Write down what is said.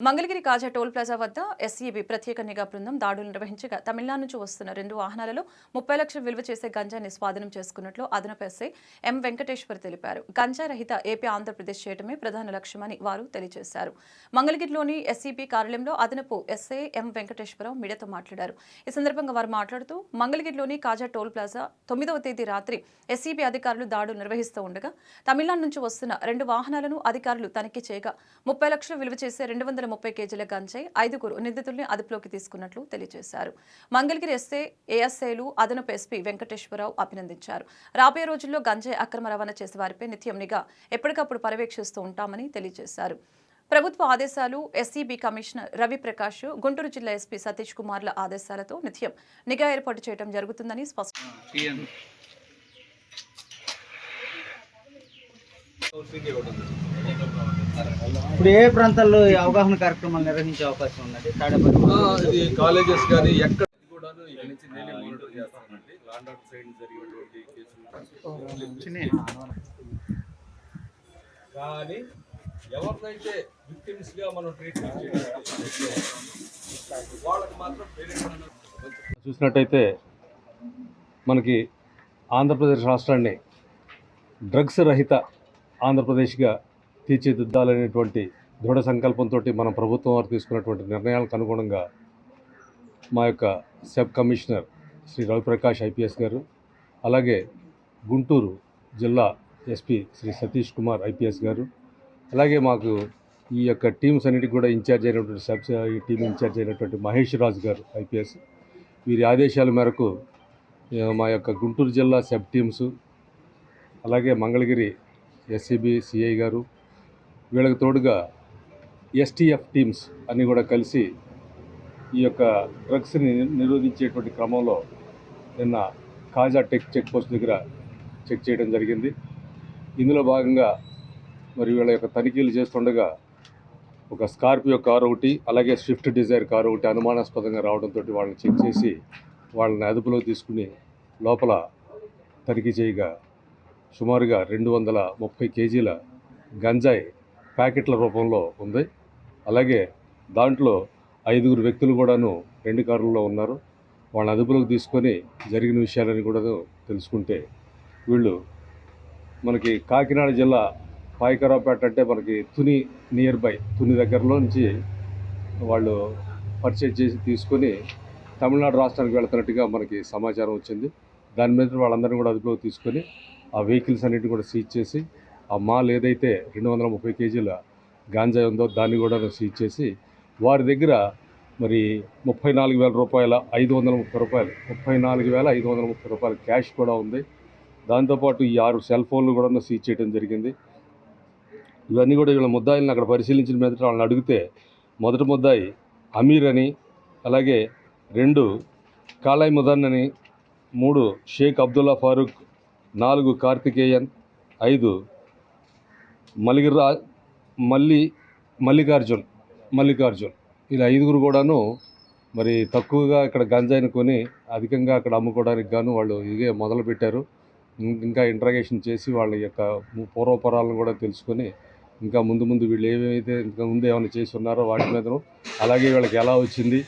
Mangalagiri Kaza toll plaza వద్ద SEB ప్రత్యేక నిఘా బృందం దాడులు నిర్వహించగా తమిళనాడు నుంచి వస్తున్న రెండు వాహనాలలో ముప్పై లక్షలు విలువ చేసే గంజాని స్వాధీనం చేసుకున్నట్లు అదనపు ఎస్ఐ ఎం వెంకటేశ్వర్ తెలిపారు. గంజా రహిత ఏపీ ఆంధ్రప్రదేశ్ చేయడమే ప్రధాన లక్ష్యమని వారు తెలియజేశారు. మంగళగిరిలోని ఎస్ఈబి కార్యాలయంలో అదనపు ఎస్ఐ ఎం వెంకటేశ్వరరావు మీడియాతో మాట్లాడారు. ఈ సందర్భంగా వారు మాట్లాడుతూ మంగళగిరిలోని కాజా టోల్ ప్లాజా తొమ్మిదవ తేదీ రాత్రి ఎస్ఈబి అధికారులు దాడులు నిర్వహిస్తూ ఉండగా తమిళనాడు నుంచి వస్తున్న రెండు వాహనాలను అధికారులు తనిఖీ చేయగా ముప్పై లక్షలు విలువ చేసే రెండు వందల ముప్పై కేజీల గంజాయి ఐదుగురు నిందితుల్ని అదుపులోకి తీసుకున్నట్లు తెలియజేశారు. మంగళగిరి ఎస్ఏ ఏఎస్ఏలు అదనపు ఎస్పీ వెంకటేశ్వరరావు అభినందించారు. రాబోయే రోజుల్లో గంజాయి అక్రమ రవాణా చేసే వారిపై నిత్యం నిఘా ఎప్పటికప్పుడు పర్యవేక్షిస్తూ ఉంటామని తెలియజేశారు. ప్రభుత్వ ఆదేశాలు ఎస్సీబీ కమిషనర్ రవిప్రకాష్ గుంటూరు జిల్లా ఎస్పీ సతీష్ కుమార్ల ఆదేశాలతో నిత్యం నిఘా ఏర్పాటు చేయడం జరుగుతుందని స్పష్టం ఇప్పుడు ఏ ప్రాంతాల్లో ఈ అవగాహన కార్యక్రమాలు నిర్వహించే అవకాశం ఉందండి? తాడేపల్లి ఇది కాలేజెస్ కానీ ఎక్కడ కూడాను ఇక్కడ నుంచి డైలీ మానిటర్ చేస్తామండి లాండ్ ఆర్డర్ సైడ్ జరిగినటువంటి కేసులు కానీ ఎవరినైతే విక్టిమ్స్గా మనం ట్రీట్మెంట్ వాళ్ళకి మాత్రం చూసినట్టయితే మనకి ఆంధ్రప్రదేశ్ రాష్ట్రాన్ని డ్రగ్స్ రహిత ఆంధ్రప్రదేశ్గా తీర్చిదిద్దాలనేటువంటి దృఢ సంకల్పంతో మన ప్రభుత్వం వారు తీసుకున్నటువంటి నిర్ణయాలకు అనుగుణంగా మా యొక్క sub commissioner Shri Raviprakash IPS garu అలాగే గుంటూరు జిల్లా ఎస్పీ శ్రీ సతీష్ కుమార్ ఐపీఎస్ గారు అలాగే మాకు ఈ యొక్క టీమ్స్ అన్నిటికి కూడా ఇన్ఛార్జ్ అయినటువంటి సబ్ ఈ టీం ఇన్ఛార్జ్ అయినటువంటి మహేష్ రాజు గారు ఐపీఎస్. వీరి ఆదేశాల మేరకు మా యొక్క గుంటూరు జిల్లా సబ్ టీమ్స్ అలాగే మంగళగిరి ఎస్సీబీ సిఐ గారు వీళ్ళకి తోడుగా ఎస్టీఎఫ్ టీమ్స్ అన్నీ కూడా కలిసి ఈ యొక్క డ్రగ్స్ని నిరోధించేటువంటి క్రమంలో నిన్న కాజా టెక్ చెక్ పోస్ట్ దగ్గర చెక్ చేయడం జరిగింది. ఇందులో భాగంగా మరి వీళ్ళ యొక్క తనిఖీలు చేస్తుండగా ఒక స్కార్పియో కారు ఒకటి అలాగే స్విఫ్ట్ డిజైర్ కారు ఒకటి అనుమానాస్పదంగా రావడంతో వాళ్ళని చెక్ చేసి వాళ్ళని అదుపులో తీసుకుని లోపల తనిఖీ చేయగా సుమారుగా రెండు వందల ముప్పై కేజీల గంజాయి ప్యాకెట్ల రూపంలో ఉంది. అలాగే దాంట్లో ఐదుగురు వ్యక్తులు కూడాను రెండు కారుల్లో ఉన్నారు. వాళ్ళని అదుపులోకి తీసుకొని జరిగిన విషయాలని కూడా తెలుసుకుంటే వీళ్ళు మనకి కాకినాడ జిల్లా పాయకరావుపేట అంటే మనకి తుని నియర్ బై తుని దగ్గరలో నుంచి వాళ్ళు పర్చేజ్ చేసి తీసుకొని తమిళనాడు రాష్ట్రానికి వెళుతున్నట్టుగా మనకి సమాచారం వచ్చింది. దాని మీద వాళ్ళందరినీ కూడా అదుపులోకి తీసుకొని ఆ వెహికల్స్ అన్నిటిని కూడా సీజ్ చేసి ఆ మాల్ ఏదైతే రెండు వందల ముప్పై కేజీల గాంజా ఉందో దాన్ని కూడా సీజ్ చేసి వారి దగ్గర మరి ముప్పై నాలుగు వేల రూపాయల ఐదు వందల ముప్పై రూపాయలు ముప్పై నాలుగు వేల ఐదు వందల ముప్పై రూపాయల క్యాష్ కూడా ఉంది. దాంతోపాటు ఈ ఆరు సెల్ ఫోన్లు కూడా సీజ్ చేయడం జరిగింది. ఇవన్నీ కూడా వీళ్ళ ముద్దాయిలను అక్కడ పరిశీలించిన మీద వాళ్ళని అడిగితే మొదటి ముద్దాయి అమీర్ అని అలాగే రెండు కాలాయి ముదన్ అని మూడు షేక్ అబ్దుల్లా ఫారూక్ నాలుగు కార్తికేయన్ ఐదు మలిగిరా మల్లి మల్లికార్జున్ మల్లికార్జున్. ఇలా ఐదుగురు కూడాను మరి తక్కువగా ఇక్కడ గంజాయిని కొని అధికంగా అక్కడ అమ్ముకోవడానికి గాను వాళ్ళు ఇదే మొదలుపెట్టారు. ఇంకా ఇంట్రగేషన్ చేసి వాళ్ళ యొక్క పూర్వపరాలను కూడా తెలుసుకొని ఇంకా ముందు ముందు వీళ్ళు ఏమైతే ఇంకా ముందు ఏమైనా చేసి ఉన్నారో వాటి మీదను అలాగే వీళ్ళకి ఎలా వచ్చింది